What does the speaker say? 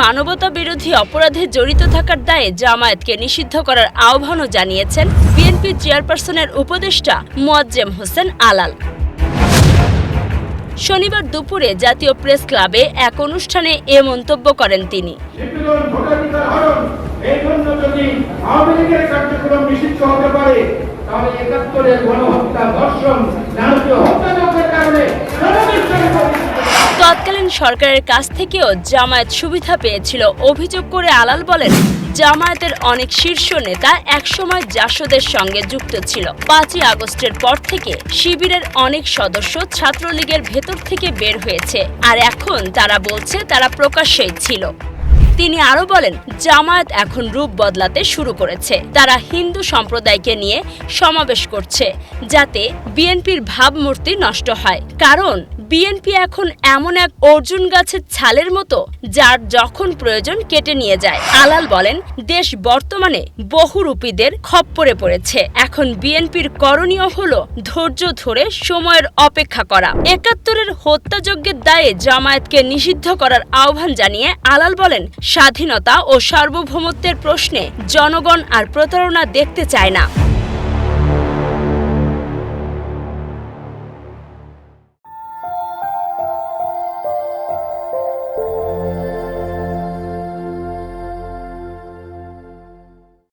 মানবতা বিরোধী অপরাধে জড়িত থাকার দায়ে জামায়াতকে নিষিদ্ধ করার আহ্বানও জানিয়েছেন বিএনপি চেয়ারপারসনের উপদেষ্টা মোয়াজ্জেম হোসেন আলাল। শনিবার দুপুরে জাতীয় প্রেস ক্লাবে এক অনুষ্ঠানে এ মন্তব্য করেন তিনি। নিষিদ্ধ হতে পারে, তাহলে একাত্তরের গণহত্যা ধর্ষণ সরকারের কাছ থেকেও জামায়াত সুবিধা পেয়েছিল। অভিযোগ করে আলাল বলেন, জামায়াতের অনেক শীর্ষ নেতা একসময় জাসদের সঙ্গে যুক্ত ছিল। পাঁচই আগস্টের পর থেকে শিবিরের অনেক সদস্য ছাত্রলীগের ভেতর থেকে বের হয়েছে। আর এখন তারা বলছে, তারা প্রকাশ্যেই ছিল। তিনি আরও বলেন, জামায়াত এখন রূপ বদলাতে শুরু করেছে। তারা হিন্দু সম্প্রদায়কে নিয়ে সমাবেশ করছে, যাতে বিএনপির ভাবমূর্তি নষ্ট হয়। কারণ, বিএনপি এখন এমন এক অর্জুন গাছের ছালের মতো, যার যখন প্রয়োজন কেটে নিয়ে যায়। আলাল বলেন, দেশ বর্তমানে বহুরূপীদের খপ্পরে পড়েছে। এখন বিএনপির করণীয় হলো ধৈর্য ধরে সময়ের অপেক্ষা করা। একাত্তরের হত্যাযজ্ঞের দায়ে জামায়াতকে নিষিদ্ধ করার আহ্বান জানিয়ে আলাল বলেন স্বাধীনতা ও সার্বভৌমত্বের প্রশ্নে জনগণ আর প্রতারণা দেখতে চায় না।